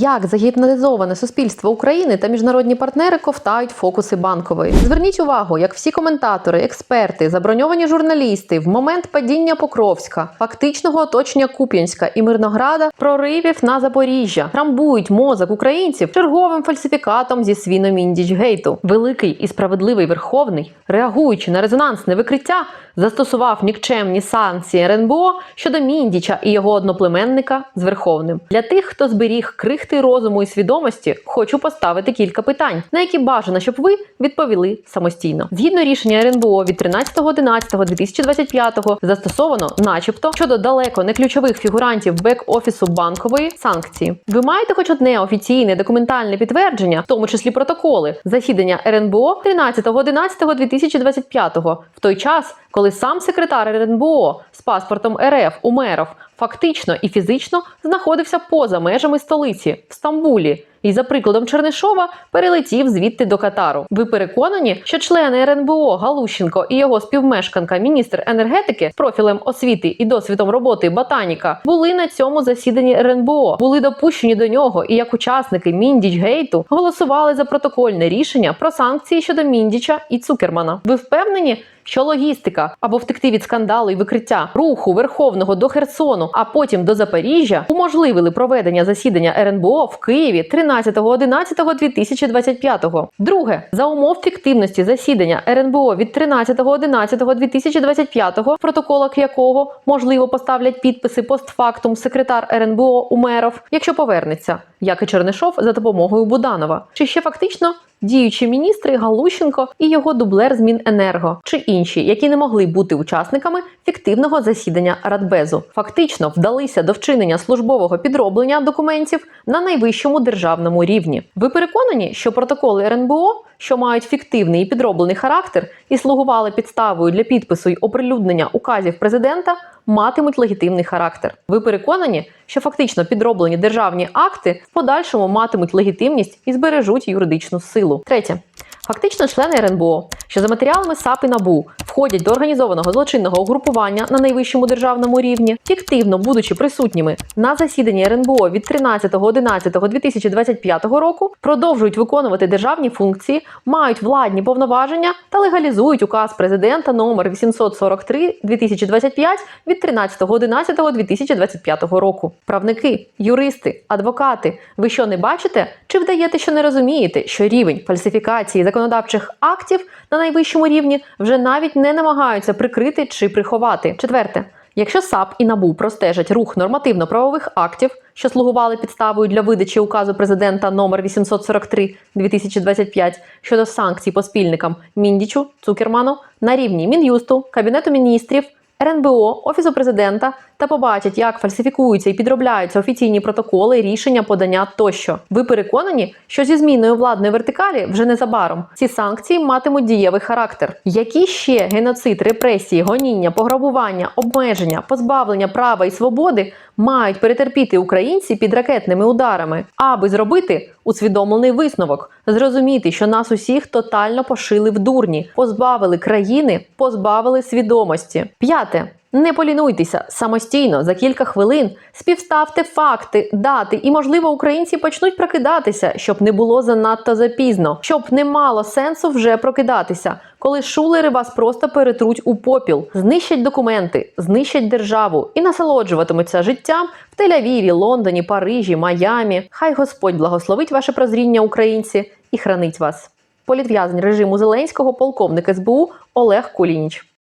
Як загіпнотизоване суспільство України та міжнародні партнери ковтають фокуси банкової. Зверніть увагу, як всі коментатори, експерти, заброньовані журналісти в момент падіння Покровська, фактичного оточення Куп'янська і Мирнограда, проривів на Запоріжжя, трамбують мозок українців черговим фальсифікатом зі свіно-міндіч-гейту. Великий і справедливий верховний, реагуючи на резонансне викриття, застосував нікчемні санкції РНБО щодо Міндіча і його одноплеменника з Верховним. Для тих, хто зберіг крихти розуму і свідомості, хочу поставити кілька питань, на які бажано, щоб ви відповіли самостійно. Згідно рішення РНБО від 13.11.2025 застосовано, начебто, щодо далеко не ключових фігурантів бек-офісу банкової санкції. Ви маєте хоч одне офіційне документальне підтвердження, в тому числі протоколи засідання РНБО 13.11.2025, в той час, коли сам секретар РНБО з паспортом РФ Умеров фактично і фізично знаходився поза межами столиці в Стамбулі. І за прикладом Чернишова перелетів звідти до Катару. Ви переконані, що члени РНБО Галущенко і його співмешканка, міністр енергетики з профілем освіти і досвідом роботи ботаніка були на цьому засіданні РНБО, були допущені до нього і як учасники Міндіч Гейту голосували за протокольне рішення про санкції щодо Міндіча і Цукермана. Ви впевнені? Що логістика або втекти від скандалу і викриття руху Верховного до Херсону, а потім до Запоріжжя уможливили проведення засідання РНБО в Києві 13.11.2025. Друге, за умов фіктивності засідання РНБО від 13.11.2025, в протоколах якого можливо поставлять підписи постфактум секретар РНБО Умеров, якщо повернеться, як і Чернишов за допомогою Буданова, чи ще фактично діючі міністри Галущенко і його дублер з Міненерго чи інші, які не могли бути учасниками фіктивного засідання Радбезу, фактично вдалися до вчинення службового підроблення документів на найвищому державному рівні. Ви переконані, що протоколи РНБО, що мають фіктивний і підроблений характер, і слугували підставою для підпису й оприлюднення указів президента, матимуть легітимний характер. Ви переконані, що фактично підроблені державні акти в подальшому матимуть легітимність і збережуть юридичну силу. Третє. Фактично, члени РНБО, що за матеріалами САП і НАБУ входять до організованого злочинного угрупування на найвищому державному рівні, фіктивно будучи присутніми на засіданні РНБО від 13.11.2025 року, продовжують виконувати державні функції, мають владні повноваження та легалізують указ президента номер 843 2025 від 13.11.2025 року. Правники, юристи, адвокати, ви що не бачите? Чи вдаєте, що не розумієте, що рівень фальсифікації законодавчих актів на найвищому рівні вже навіть не намагаються прикрити чи приховати? Четверте. Якщо САП і НАБУ простежать рух нормативно-правових актів, що слугували підставою для видачі указу президента номер 843 2025 щодо санкцій по спільникам Міндічу, Цукерману на рівні Мін'юсту, Кабінету міністрів, РНБО, Офісу президента та побачать, як фальсифікуються і підробляються офіційні протоколи, рішення, подання тощо. Ви переконані, що зі зміною владної вертикалі вже незабаром ці санкції матимуть дієвий характер. Які ще геноцид, репресії, гоніння, пограбування, обмеження, позбавлення права і свободи мають перетерпіти українці під ракетними ударами, аби зробити усвідомлений висновок, зрозуміти, що нас усіх тотально пошили в дурні, позбавили країни, позбавили свідомості. П'яте. Не полінуйтеся самостійно за кілька хвилин. Співставте факти, дати, і можливо українці почнуть прокидатися, щоб не було занадто запізно, щоб не мало сенсу вже прокидатися, коли шулери вас просто перетруть у попіл, знищать документи, знищать державу і насолоджуватимуться життям в Тель-Авіві, Лондоні, Парижі, Майамі. Хай Господь благословить ваше прозріння, українці, і хранить вас. Політв'язень режиму Зеленського, полковник СБУ Олег Кулініч.